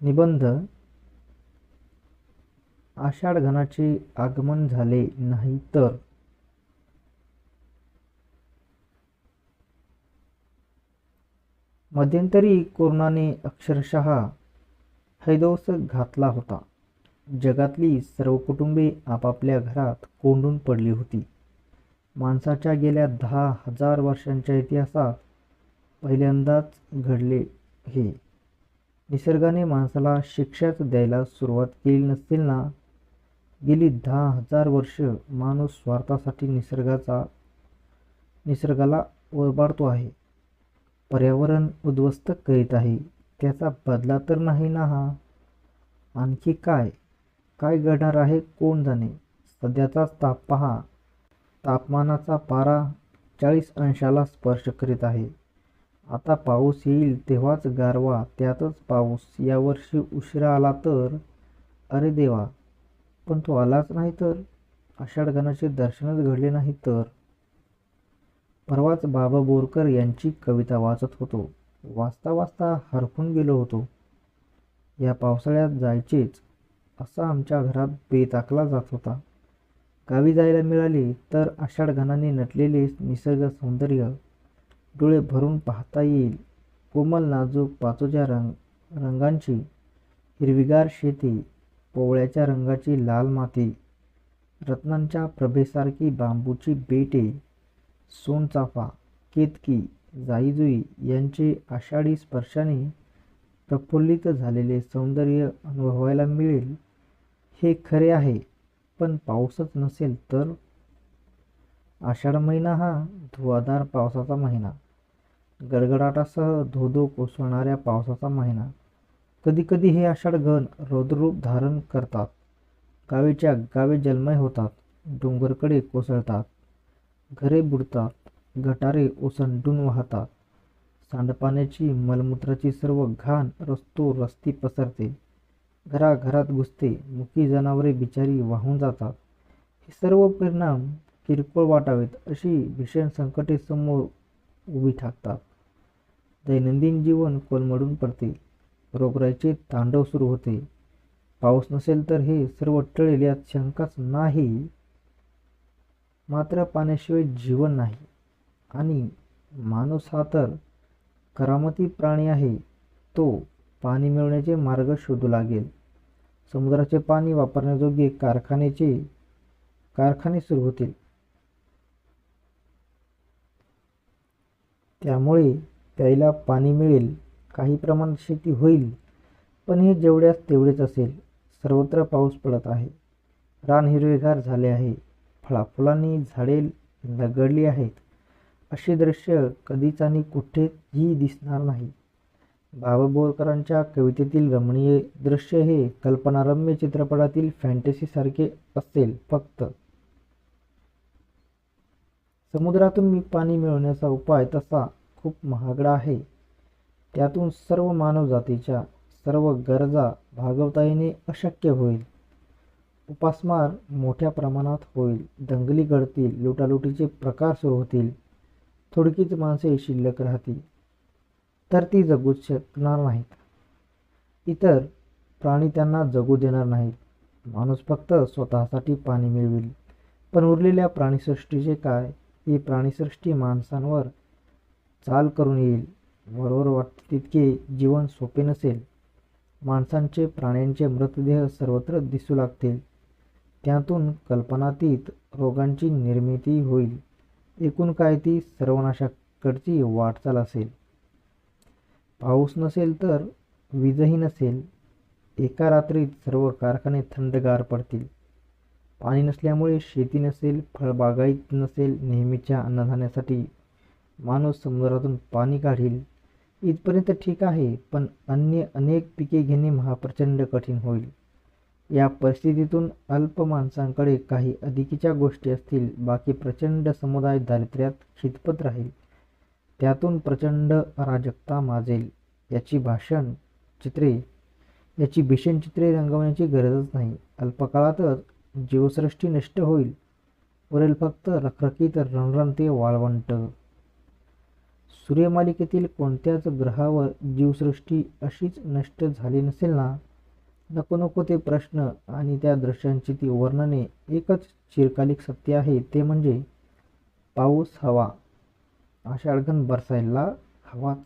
निबंध. आषाढ घनाचे आगमन झाले नाही तर. मध्यंतरी कोरोनाने अक्षरशः हैदोस घातला होता. जगातली सर्व कुटुंबे आपापल्या घरात कोंडून पडली होती. माणसाच्या गेल्या दहा हजार वर्षांच्या इतिहासात पहिल्यांदाच घडले हे. निसर्गाने माणसाला शिक्षाच द्यायला सुरुवात केली नसतील ना? गेली दहा हजार वर्ष माणूस स्वार्थासाठी निसर्गाचा निसर्गाला ओरबाडतो आहे. पर्यावरण उद्ध्वस्त करीत आहे. त्याचा बदला तर नाही ना हा? आणखी काय? काय घडणार आहे कोण जाणे? सध्याचाच ताप पहा. तापमानाचा पारा चाळीस अंशाला स्पर्श करीत आहे. आता पाऊस येईल तेव्हाच गारवा त्यातच पाऊस. यावर्षी उशिरा आला तर? अरे देवा! पण तो आलाच नाही तर? आषाढ गणाचे दर्शनच घडले नाही तर? परवाच बाबा बोरकर यांची कविता वाचत होतो. वाचता वाचता हरखून गेलो होतो. या पावसाळ्यात जायचेच असा आमच्या घरात बेताकला जात होता. गावी जायला मिळाले तर आषाढ घनाने नटलेले निसर्ग सौंदर्य डोळे भरून पाहता येईल. कोमल नाजूक पाचोच्या रंग रंगांची हिरवीगार शेती पोवळ्याच्या रंगाची लाल माती रत्नांच्या प्रभेसारखी बांबूची बेटे सोनचाफा केतकी जाईजुई यांचे आषाढी स्पर्शाने प्रफुल्लित झालेले सौंदर्य अनुभवायला मिळेल. हे खरे आहे पण पाऊसच नसेल तर? आषाढ महिना हा धुवाधार पावसाचा महिना. गडगडाटासह धोधो कोसळणाऱ्या पावसाचा महिना. कधीकधी हे आषाढ घन रौद्ररूप धारण करतात. गावेच्या गावे जन्मय होतात. डोंगरकडे कोसळतात. घरे बुडतात. गटारे ओसंडून वाहतात. सांडपाण्याची मलमूत्राची सर्व घाण रस्तो रस्ती पसरते. घराघरात घुसते. मुकी जनावरे बिचारी वाहून जातात. हे सर्व परिणाम किरकोळ वाटावेत अशी भीषण संकटे समोर उभी ठाकतात दैनंदिन जीवन कोलमडून पडते. रोगराईचे तांडव सुरू होते. पाऊस नसेल तर हे सर्व टळेल यात शंकाच नाही. मात्र पाण्याशिवाय जीवन नाही. आणि माणूस हा तर करामती प्राणी आहे. तो पाणी मिळवण्याचे मार्ग शोधू लागेल. समुद्राचे पाणी वापरण्याजोगे कारखान्याचे कारखाने सुरू होतील. त्यामुळे त्याला पाणी मिळेल काही प्रमाणात शेती होईल पण हे जेवढ्यास तेवढेच असेल सर्वत्र पाऊस पडत आहे. रान हिरवेगार झाले आहे फळाफुलांनी झाडे लगडली आहेत. असे दृश्य कधीच आणि कुठेही दिसणार नाही. बाबा बोरकरांच्या कवितेतील रमणीय दृश्य हे कल्पनारम्य चित्रपटातील फॅन्टसीसारखे असेल फक्त. समुद्रातून मी पाणी मिळवण्याचा उपाय तसा खूप महागडा आहे. त्यातून सर्व मानवजातीच्या सर्व गरजा भागवता येणे अशक्य होईल. उपासमार मोठ्या प्रमाणात होईल. दंगली घडतील. लुटालुटीचे प्रकार सुरू होतील. थोडकीच माणसे शिल्लक राहतील. तर ती जगू शकणार नाहीत. इतर प्राणी त्यांना जगू देणार नाहीत. माणूस फक्त स्वतःसाठी पाणी मिळवेल. पण उरलेल्या प्राणीसृष्टीचे काय? ही प्राणीसृष्टी माणसांवर चाल करून येईल. बरोबर वाटते तितके जीवन सोपे नसेल. माणसांचे प्राण्यांचे मृतदेह सर्वत्र दिसू लागतील. त्यातून कल्पनातीत रोगांची निर्मिती होईल. एकूण काय ती सर्वनाशाकडची वाटचाल असेल. पाऊस नसेल तर वीजही नसेल. एका रात्रीत सर्व कारखाने थंडगार पडतील. पाणी नसल्यामुळे शेती नसेल फळबागायत नसेल नेहमीच्या अन्नधान्यासाठी माणूस समुद्रातून पाणी काढील. इथपर्यंत ठीक आहे पण अन्य अनेक पिके घेणे महाप्रचंड कठीण होईल. या परिस्थितीतून अल्प माणसांकडे काही अधिकीच्या गोष्टी असतील बाकी प्रचंड समुदाय दारिद्र्यात खितपत राहील. त्यातून प्रचंड अराजकता माजेल. याची भाषण चित्रे याची भीषण चित्रे रंगवण्याची गरजच नाही. अल्पकाळातच जीवसृष्टी नष्ट होईल. उरेल फक्त रखरखीत रणरणते वाळवंट. सूर्यमालिकेतील कोणत्याच ग्रहावर जीवसृष्टी अशीच नष्ट झाली नसेल ना? नको नको ते प्रश्न आणि त्या दृश्यांची ती वर्णने एकच चिरकालिक सत्य आहे ते म्हणजे पाऊस हवा. आषाढघन बरसायला हवाच.